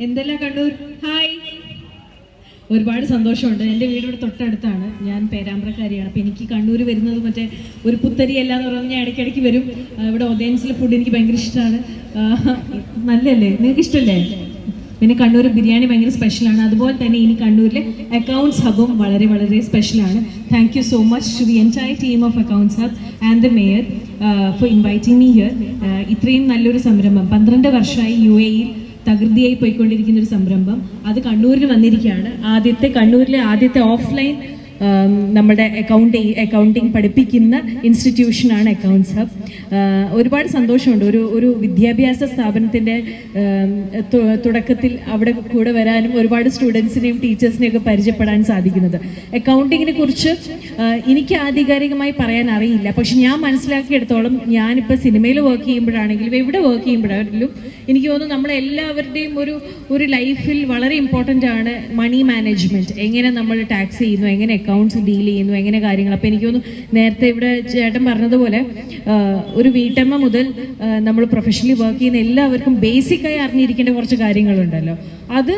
എന്തെല്ലാം കണ്ണൂർ? ഹായ് ഒരുപാട് സന്തോഷമുണ്ട്. എന്റെ വീട് ഇവിടെ തൊട്ടടുത്താണ്. ഞാൻ പേരാമ്പ്രക്കാരിയാണ്. അപ്പോൾ എനിക്ക് കണ്ണൂർ വരുന്നത് മറ്റേ ഒരു പുത്തരി അല്ല എന്ന് പറഞ്ഞാൽ ഞാൻ ഇടയ്ക്കിടയ്ക്ക് വരും. ഇവിടെ ഒതേൻസിലെ ഫുഡ് എനിക്ക് ഭയങ്കര ഇഷ്ടമാണ്. നല്ലല്ലേ? നിങ്ങൾക്ക് ഇഷ്ടമല്ലേ പിന്നെ കണ്ണൂർ ബിരിയാണി ഭയങ്കര സ്പെഷ്യലാണ് അതുപോലെ തന്നെ ഇനി കണ്ണൂരിലെ അക്കൗണ്ട്സ് ഹബും വളരെ വളരെ സ്പെഷ്യലാണ് thank you so much to the entire team of accounts hub and the mayor for inviting me here ഇത്രയും നല്ലൊരു സംരംഭം. പന്ത്രണ്ട് വർഷമായി യു എയിൽ തകൃതിയായി പോയിക്കൊണ്ടിരിക്കുന്ന ഒരു സംരംഭം. അത് കണ്ണൂരിൽ വന്നിരിക്കുകയാണ്. ആദ്യത്തെ കണ്ണൂരിലെ ആദ്യത്തെ ഓഫ്ലൈൻ നമ്മുടെ അക്കൗണ്ട് അക്കൗണ്ടിങ് പഠിപ്പിക്കുന്ന ഇൻസ്റ്റിറ്റ്യൂഷനാണ് അക്കൗണ്ട്സ് ഹബ് ഒരുപാട് സന്തോഷമുണ്ട്. ഒരു ഒരു വിദ്യാഭ്യാസ സ്ഥാപനത്തിന്റെ തുടക്കത്തിൽ അവിടെ കൂടെ വരാനും ഒരുപാട് സ്റ്റുഡൻസിനെയും ടീച്ചേഴ്സിനെയും ഒക്കെ പരിചയപ്പെടാൻ സാധിക്കുന്നത്. അക്കൗണ്ടിങ്ങിനെ കുറിച്ച് എനിക്ക് ആധികാരികമായി പറയാൻ അറിയില്ല. പക്ഷെ ഞാൻ മനസ്സിലാക്കിയെടുത്തോളം ഞാനിപ്പോൾ സിനിമയിൽ വർക്ക് ചെയ്യുമ്പോഴാണെങ്കിലും എവിടെ വർക്ക് ചെയ്യുമ്പോഴാണെങ്കിലും എനിക്ക് തോന്നുന്നു നമ്മളെല്ലാവരുടെയും ഒരു ഒരു ലൈഫിൽ വളരെ ഇമ്പോർട്ടന്റ് ആണ് മണി മാനേജ്മെന്റ് എങ്ങനെ നമ്മൾ ടാക്സ് ചെയ്യുന്നു എങ്ങനെ അക്കൗണ്ട്സ് ഡീൽ ചെയ്യുന്നു എങ്ങനെ കാര്യങ്ങൾ. അപ്പോൾ എനിക്ക് തോന്നുന്നു നേരത്തെ ഇവിടെ ചേട്ടൻ പറഞ്ഞതുപോലെ ഒരു വീട്ടമ്മ മുതൽ നമ്മൾ പ്രൊഫഷണലി വർക്ക് ചെയ്യുന്ന എല്ലാവർക്കും ബേസിക്കായി അറിഞ്ഞിരിക്കേണ്ട കുറച്ച് കാര്യങ്ങളുണ്ടല്ലോ. അത്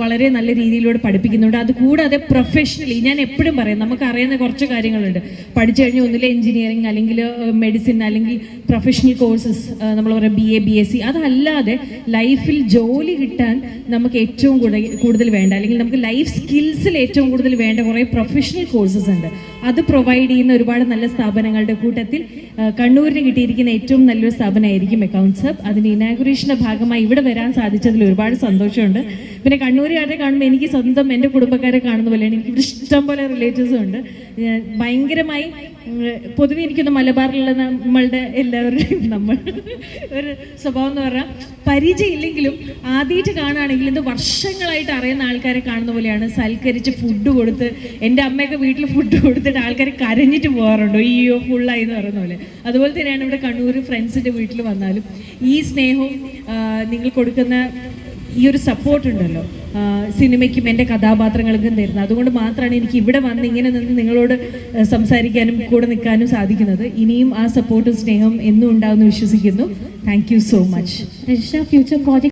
വളരെ നല്ല രീതിയിലൂടെ പഠിപ്പിക്കുന്നുണ്ട്. അതുകൂടാതെ പ്രൊഫഷണലി ഞാൻ എപ്പോഴും പറയും നമുക്ക് അറിയുന്ന കുറച്ച് കാര്യങ്ങളുണ്ട്. പഠിച്ചു കഴിഞ്ഞാൽ ഒന്നിലെ എഞ്ചിനീയറിംഗ് അല്ലെങ്കിൽ മെഡിസിൻ അല്ലെങ്കിൽ പ്രൊഫഷണൽ കോഴ്സസ് നമ്മൾ പറയാം B A B S C അതല്ലാതെ ലൈഫിൽ ജോലി കിട്ടാൻ നമുക്ക് ഏറ്റവും കൂടുതൽ വേണ്ട. അല്ലെങ്കിൽ നമുക്ക് ലൈഫ് സ്കിൽസിൽ ഏറ്റവും കൂടുതൽ വേണ്ട കുറേ പ്രൊഫഷണൽ കോഴ്സസ് ഉണ്ട്. അത് പ്രൊവൈഡ് ചെയ്യുന്ന ഒരുപാട് നല്ല സ്ഥാപനങ്ങളുടെ കൂട്ടത്തിൽ കണ്ണൂരിന് കിട്ടിയിരിക്കുന്ന ഏറ്റവും നല്ലൊരു സ്ഥാപനമായിരിക്കും അക്കൗണ്ട്സ് ഹബ് അതിന് ഇനാഗുറേഷന്റെ ഭാഗമായി ഇവിടെ വരാൻ സാധിച്ചതിൽ ഒരുപാട് സന്തോഷമുണ്ട്. പിന്നെ കണ്ണൂരുകാരെ കാണുമ്പോൾ എനിക്ക് സ്വന്തം എന്റെ കുടുംബക്കാരെ കാണുന്ന പോലെയാണ്. എനിക്ക് ഇഷ്ടം പോലെ റിലേറ്റീവ്സും ഉണ്ട്. ഭയങ്കരമായി പൊതുവെ എനിക്കൊന്ന് മലബാറിലുള്ള നമ്മളുടെ എല്ലാവരുടെയും നമ്മൾ ഒരു സ്വഭാവം എന്ന് പറഞ്ഞാൽ പരിചയമില്ലെങ്കിലും ആദ്യമായിട്ട് കാണുകയാണെങ്കിൽ ഇത് വർഷങ്ങളായിട്ട് അറിയുന്ന ആൾക്കാരെ കാണുന്ന പോലെയാണ്. സൽക്കരിച്ച് ഫുഡ് കൊടുത്ത് എന്റെ അമ്മയൊക്കെ വീട്ടിൽ ഫുഡ് കൊടുത്തിട്ട് ആൾക്കാർ കരഞ്ഞിട്ട് പോകാറുണ്ട്. അയ്യോ ഫുള്ളായി എന്ന് പറയുന്ന പോലെ. അതുപോലെ തന്നെയാണ് ഇവിടെ കണ്ണൂർ ഫ്രണ്ട്സിന്റെ വീട്ടിൽ വന്നാലും ഈ സ്നേഹവും നിങ്ങൾ കൊടുക്കുന്ന ഈ ഒരു സപ്പോർട്ട് ഉണ്ടല്ലോ സിനിമയ്ക്കും എന്റെ കഥാപാത്രങ്ങൾക്കും തരുന്നത് അതുകൊണ്ട് മാത്രമാണ് എനിക്ക് ഇവിടെ വന്ന് ഇങ്ങനെ നിന്ന് നിങ്ങളോട് സംസാരിക്കാനും കൂടെ നിൽക്കാനും സാധിക്കുന്നത്. ഇനിയും ആ സപ്പോർട്ടും സ്നേഹം എന്നും ഉണ്ടാവുമെന്ന് വിശ്വസിക്കുന്നു. Thank so much future project